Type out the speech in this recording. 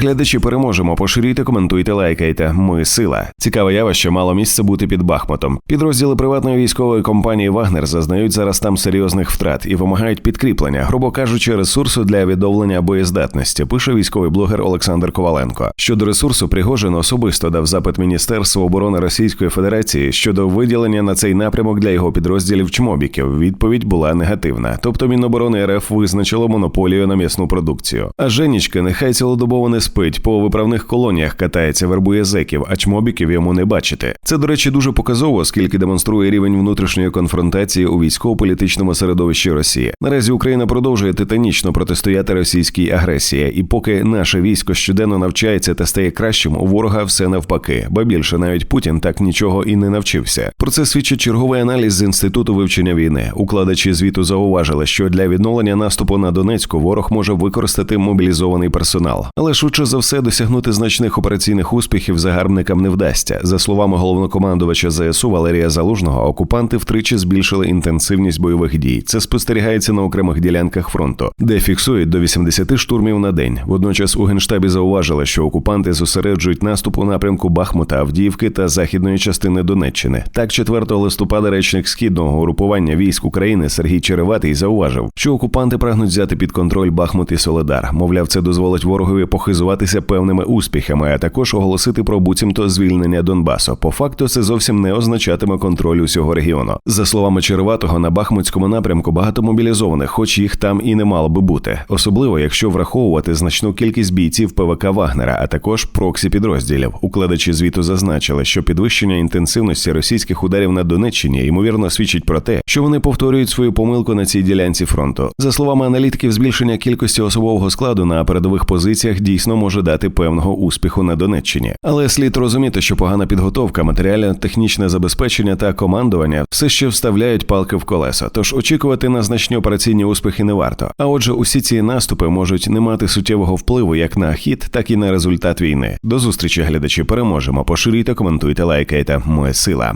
Глядачі переможемо. Поширюйте, коментуйте, лайкайте. Ми сила. Цікаве явище мало місце бути під Бахмутом. Підрозділи приватної військової компанії Вагнер зазнають зараз там серйозних втрат і вимагають підкріплення, грубо кажучи, ресурсу для відновлення боєздатності. Пише військовий блогер Олександр Коваленко. Щодо ресурсу, Пригожин особисто дав запит Міністерству оборони Російської Федерації щодо виділення на цей напрямок для його підрозділів чмобіків. Відповідь була негативна. Тобто Міноборони РФ визначило монополію на м'ясну продукцію. А Женічка нехай цілодобово не спить, по виправних колоніях катається, вербує зеків, а чмобіків йому не бачити. Це, до речі, дуже показово, оскільки демонструє рівень внутрішньої конфронтації у військово-політичному середовищі Росії. Наразі Україна продовжує титанічно протистояти російській агресії, і поки наше військо щоденно навчається та стає кращим, у ворога все навпаки. Ба більше навіть Путін так нічого і не навчився. Про це свідчить черговий аналіз з інституту вивчення війни. Укладачі звіту зауважили, що для відновлення наступу на Донецьку ворог може використати мобілізований персонал, але швидше за все досягнути значних операційних успіхів загарбникам не вдасться. За словами головнокомандувача ЗСУ Валерія Залужного, окупанти втричі збільшили інтенсивність бойових дій. Це спостерігається на окремих ділянках фронту, де фіксують до 80 штурмів на день. Водночас у генштабі зауважили, що окупанти зосереджують наступ у напрямку Бахмута, Авдіївки та західної частини Донеччини. Так, 4 листопада речник східного групування військ України Сергій Череватий зауважив, що окупанти прагнуть взяти під контроль Бахмут і Соледар. Мовляв, це дозволить ворогові похизуватися певними успіхами, а також оголосити про буцімто звільнення Донбасу. По факту це зовсім не означатиме контроль усього регіону. За словами Череватого, на Бахмутському напрямку багато мобілізованих, хоч їх там і не мало би бути, особливо якщо враховувати значну кількість бійців ПВК Вагнера, а також проксі підрозділів. Укладачі звіту зазначили, що підвищення інтенсивності російських ударів на Донеччині ймовірно свідчить про те, що вони повторюють свою помилку на цій ділянці фронту. За словами аналітиків, збільшення кількості особового складу на передових позиціях дійсно може дати певного успіху на Донеччині, але слід розуміти, що погана підготовка, матеріальне технічне забезпечення та командування все ще вставляють палки в колеса. Тож очікувати на значні операційні успіхи не варто. А отже, усі ці наступи можуть не мати суттєвого впливу як на хід, так і на результат війни. До зустрічі, глядачі. Переможемо. Поширюйте, коментуйте, лайкайте. Моя сила.